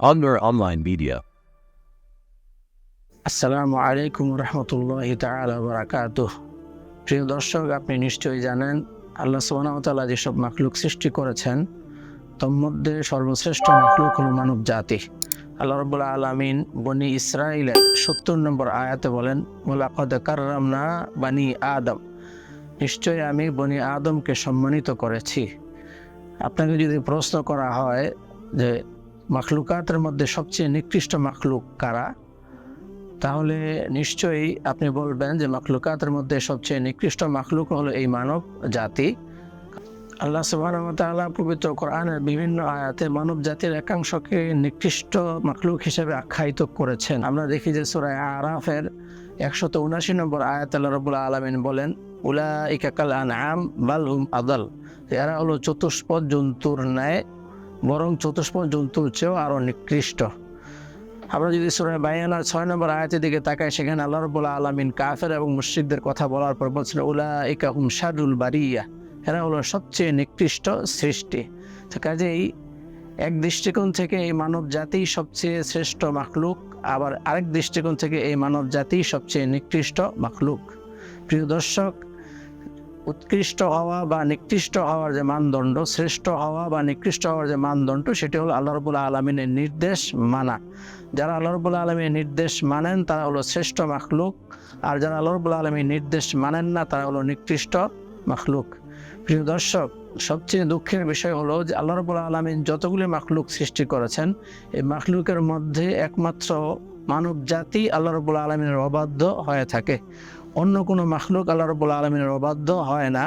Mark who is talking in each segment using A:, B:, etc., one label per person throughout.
A: Under Online Media.
B: আসসালামু আলাইকুম রহমতুল্লাহ তালা বারাকাত প্রিয় দর্শক, আপনি নিশ্চয়ই জানেন, আল্লাহ সোহানাতলা যেসব মাখলুক সৃষ্টি করেছেন তন্মধ্যে সর্বশ্রেষ্ঠ মাখলুক হল মানব জাতি। আল্লাহ রবুল্লা আলমিন বনি ইসরায়েলের সত্তর নম্বর আয়াতে বলেন মোলাকদ কার্রামনা বানি আদম। নিশ্চয়ই আমি বনি আদমকে সম্মানিত করেছি। আপনাকে যদি প্রশ্ন করা হয় যে মাখলুকাতের মধ্যে সবচেয়ে নিকৃষ্ট মাখলুক কারা? তাহলে নিশ্চয়ই আপনি বলবেন যে মাখলুকাতের মধ্যে সবচেয়ে নিকৃষ্ট মাখলুক হলো এই মানব জাতি। আল্লাহ সুবাহ পবিত্র কোরআনের বিভিন্ন আয়াতে মানব জাতির একাংশকে নিকৃষ্ট মাখলুক হিসেবে আখ্যায়িত করেছেন। আমরা দেখি যে সুরায় আরাফের একশত উনাশি নম্বর আয়াত আল্লাহ রবুল্লা আলমিন বলেন উলা ইকাকাল আম বালহুম আদাল। এরা হলো চতুষ্পদ জন্তুর ন্যায় বরং চতুষ্পদ জন্তুর চেয়েও আরও নিকৃষ্ট। আমরা যদি সুরায় বায়ানার ছয় নম্বর আয়াতের দিকে তাকাই, সেখানে আল্লাহ রবুল্লা আলমিন কাফের এবং মুশ্রিকদের কথা বলার পর বলছেন উলা ইকা হুম শারুল বারিয়া এরা হলো সবচেয়ে নিকৃষ্ট সৃষ্টি। তো কাজেই এক দৃষ্টিকোণ থেকে এই মানব জাতি সবচেয়ে শ্রেষ্ঠ মাখলুক, আবার আরেক দৃষ্টিকোণ থেকে এই মানব জাতি সবচেয়ে নিকৃষ্ট মাখলুক। প্রিয় দর্শক উৎকৃষ্ট হওয়া বা নিকৃষ্ট হওয়ার যে মানদণ্ড, শ্রেষ্ঠ হওয়া বা নিকৃষ্ট হওয়ার যে মানদণ্ড, সেটি হলো আল্লাহ রবুল্লা আলমিনের নির্দেশ মানা। যারা আল্লাহ রবুল্লা আলমীর নির্দেশ মানেন, তারা হলো শ্রেষ্ঠ মাখলুক। আর যারা আল্লাহ রবুল্লা আলমীর নির্দেশ মানেন না, তারা হলো নিকৃষ্ট মাখলুক। প্রিয় দর্শক, সবচেয়ে দুঃখের বিষয় হলো যে আল্লাহ রবুল্লা আলমিন যতগুলি মাখলুক সৃষ্টি করেছেন, এই মাখলুকের মধ্যে একমাত্র মানব জাতি আল্লাহ রবুল্লা আলমিনের অবাধ্য হয়ে থাকে। অন্য কোনো মাখলুক আল্লাহ রবুল্লা আলমিনের অবাধ্য হয় না।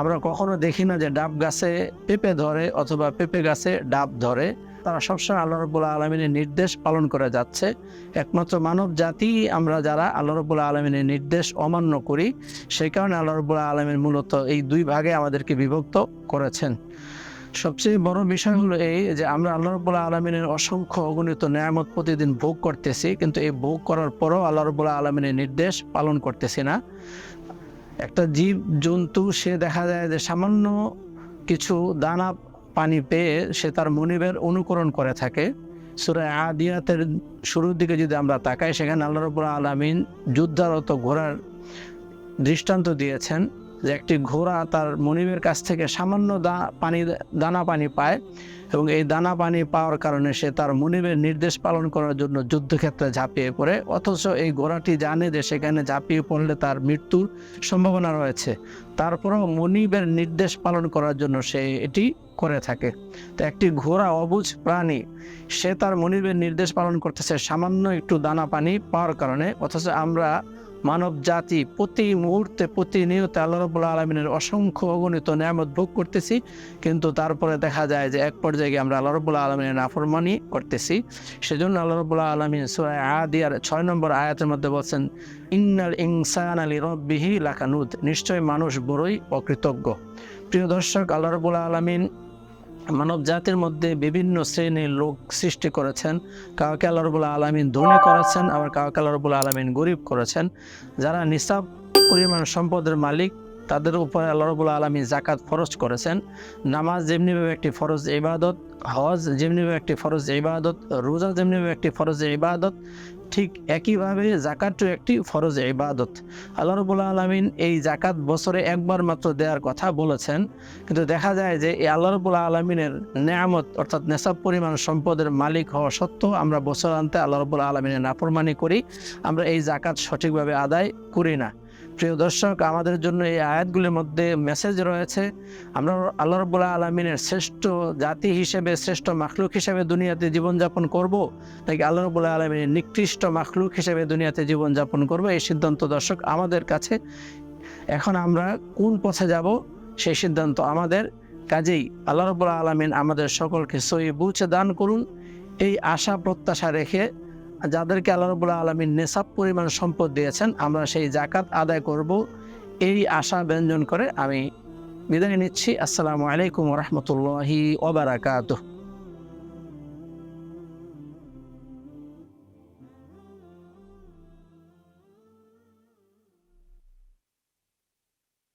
B: আমরা কখনো দেখি না যে ডাব গাছে পেঁপে ধরে অথবা পেঁপে গাছে ডাব ধরে। তারা সবসময় আল্লাহ রবুল্লা আলমিনের নির্দেশ পালন করে যাচ্ছে। একমাত্র মানব জাতি আমরা যারা আল্লাহ রবুল্লা আলমিনের নির্দেশ অমান্য করি, সেই কারণে আল্লাহ রবুল্লা আলমিন মূলত এই দুই ভাগে আমাদেরকে বিভক্ত করেছেন। সবচেয়ে বড় বিষয় হলো এই যে আমরা আল্লাহ রবুল্লা আলমিনের অসংখ্য অগণিত নিয়ামত প্রতিদিন ভোগ করতেছি, কিন্তু এই ভোগ করার পরও আল্লাহ রবুল্লা আলমিনের নির্দেশ পালন করতেছি না। একটা জীব, জন্তু, সে দেখা যায় যে সামান্য কিছু দানা পানি পেয়ে সে তার মনিবের অনুকরণ করে থাকে। সুরায় আদিয়াতের শুরুর দিকে যদি আমরা তাকাই, সেখানে আল্লাহ রবুল আলমিন যুদ্ধারত ঘোড়ার দৃষ্টান্ত দিয়েছেন। যে একটি ঘোড়া তার মনিবের কাছ থেকে সামান্য দা, পানি, দানা পানি পায় এবং এই দানা পানি পাওয়ার কারণে সে তার মনিবের নির্দেশ পালন করার জন্য যুদ্ধক্ষেত্রে ঝাঁপিয়ে পড়ে। অথচ এই ঘোড়াটি জানে যে সেখানে ঝাঁপিয়ে পড়লে তার মৃত্যুর সম্ভাবনা রয়েছে। তারপরেও মনিবের নির্দেশ পালন করার জন্য সে এটি করে থাকে। তো একটি ঘোড়া অবুজ প্রাণী, সে তার মনিবের নির্দেশ পালন করতেছে সামান্য একটু দানা পানি পাওয়ার কারণে। অথচ আমরা মানব জাতি প্রতি মুহূর্তে প্রতিনিয়ত আল্লাহ রবুল্লা আলমিনের অসংখ্য অগণিত নিয়ামত ভোগ করতেছি। কিন্তু তারপরে দেখা যায় যে এক পর্যায়ে আমরা আল্লাহ রবুল্লা আলমিনের নাফরমানি করতেছি। সেজন্য আল্লাহ রবুল্লা আলমিন সুরায় আদিয়ার ছয় নম্বর আয়াতের মধ্যে বলছেন, ইন্নাল ইনসান আলী রব্বিহি লাকানুদ। নিশ্চয় মানুষ বড়ই অকৃতজ্ঞ। প্রিয় দর্শক, আল্লাহ রবুল্লা আলমিন মানব জাতির মধ্যে বিভিন্ন শ্রেণির লোক সৃষ্টি করেছেন। কাউকে আল্লাহ রবুল্লা আলমিন ধনী করেছেন, আবার কাউকে আল্লাহ রবুল্লা আলমিন গরিব করেছেন। যারা নিসাব পরিমাণ সম্পদের মালিক, তাদের উপরে আল্লাহ রবুল্লা আলমী জাকাত ফরজ করেছেন। নামাজ যেমনিভাবে একটি ফরজ ইবাদত, হজ যেমনিভাবে একটি ফরজ ইবাদত, রোজা যেমনিভাবে একটি ফরজ ইবাদত ঠিক একইভাবে জাকাতও একটি ফরজ ইবাদত। আল্লাহ রবুল্লা আলমিন এই জাকাত বছরে একবার মাত্র দেওয়ার কথা বলেছেন। কিন্তু দেখা যায় যে এই আল্লাহ রবুল্লা আলমিনের নেয়ামত অর্থাৎ নেশাব পরিমাণ সম্পদের মালিক হওয়া সত্ত্বেও আমরা বছর আনতে আল্লাহ রবুল্লা আলমিনের নাফরমানি করি। আমরা এই জাকাত সঠিকভাবে আদায় করি না। প্রিয় দর্শক, আমাদের জন্য এই আয়াতগুলির মধ্যে মেসেজ রয়েছে। আমরা আল্লাহ রবুল্লা আলমিনের শ্রেষ্ঠ জাতি হিসেবে, শ্রেষ্ঠ মাখলুক হিসেবে দুনিয়াতে জীবনযাপন করব। নাকি আল্লাহ রবুল্লা আলমিনের নিকৃষ্ট মাখলুক হিসেবে দুনিয়াতে জীবনযাপন করব? এই সিদ্ধান্ত দর্শক, আমাদের কাছে। এখন আমরা কোন পথে যাব? সেই সিদ্ধান্ত আমাদের কাজেই। আল্লাহ রবুল্লা আলমিন আমাদের সকলকে সই বুঝে দান করুন। এই আশা প্রত্যাশা রেখে যাদেরকে আল্লাহ রবুল্লা আলমিন নেশাব পরিমাণ সম্পদ দিয়েছেন, আমরা সেই জাকাত আদায় করব। এই আশা ব্যঞ্জন করে আমি বিদায় নিচ্ছি। আসসালামু আলাইকুম রহমতুল্লাহি ওবরাকাতুহ